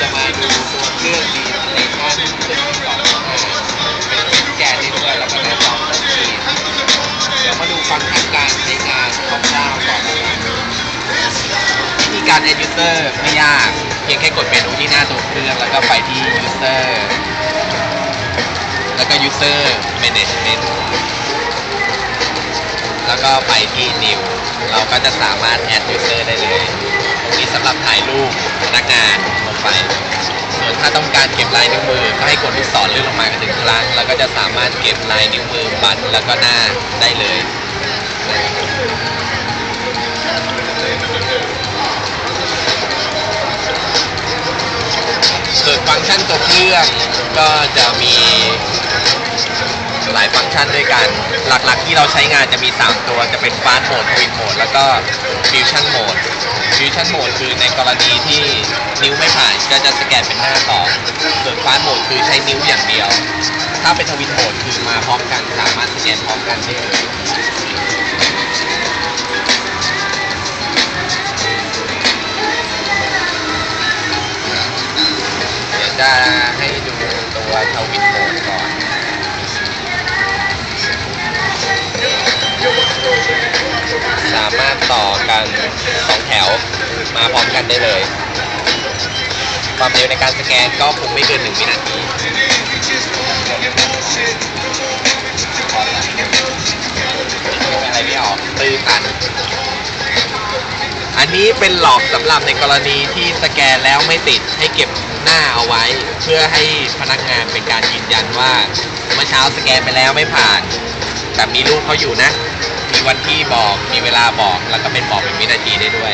จะมาดูตัวเครื่องดีสเตชันซึ่งมีสองตัวหน้าเป็นแกนได้ด้วยแล้วก็หน้าจอทัชสกรีเดี๋ยวมาดูฟังก์ชันการใช้งานคร่าวๆก่อนนะครับวิธีการ add user ไม่ยากเพียงแค่กดเมนูที่หน้าตัวเครื่องแล้วก็ไปที่ user แล้วก็ user management แล้วก็ไปที่ new เราก็จะสามารถ add user ได้เลย นี้สำหรับถ่ายรูปพนักงานลงไป ส่วนถ้าต้องการเก็บลายนิ้วมือ ก็ให้กดลูกศรเลื่อนลงมากันหนึ่งครั้งแล้วก็จะสามารถเก็บลายนิ้วมือบัตรแล้วก็หน้าได้เลยส่วนฟังก์ชันตัวเครื่องก็จะมีายฟังก์ชันด้วยกัน หลักๆที่เราใช้งานจะมี 3 ตัว จะเป็นฟาสโหมดทวินโหมดแล้วก็ฟิวชั่นโหมดฟิวชั่นโหมดคือในกรณีที่นิ้วไม่ผ่านก็จะสแกนเป็นหน้าต่อ ส่วนฟาสโหมดคือใช้นิ้วอย่างเดียว ถ้าเป็นทวินโหมดคือมาพร้อมกันสามารถสแกนพร้อมกันได้เลยเดี๋ยวจะให้ดูตัวทวินโหมดก่อน ต่อกันสองแถวมาพร้อมกันได้เลย ความเร็วในการสแกนก็คงไม่เกินหนึ่งวินาทีอะไรไม่ออกตื้อตัน อันนี้เป็นหลอกสำหรับในกรณีที่สแกนแล้วไม่ติดให้เก็บหน้าเอาไว้ เพื่อให้พนักงานเป็นการยืนยันว่าเมื่อเช้าสแกนไปแล้วไม่ผ่าน แต่มีรูปเขาอยู่นะ วันที่บอกมีเวลาบอกแล้วก็เป็นบอกเป็นวินาทีได้ด้วย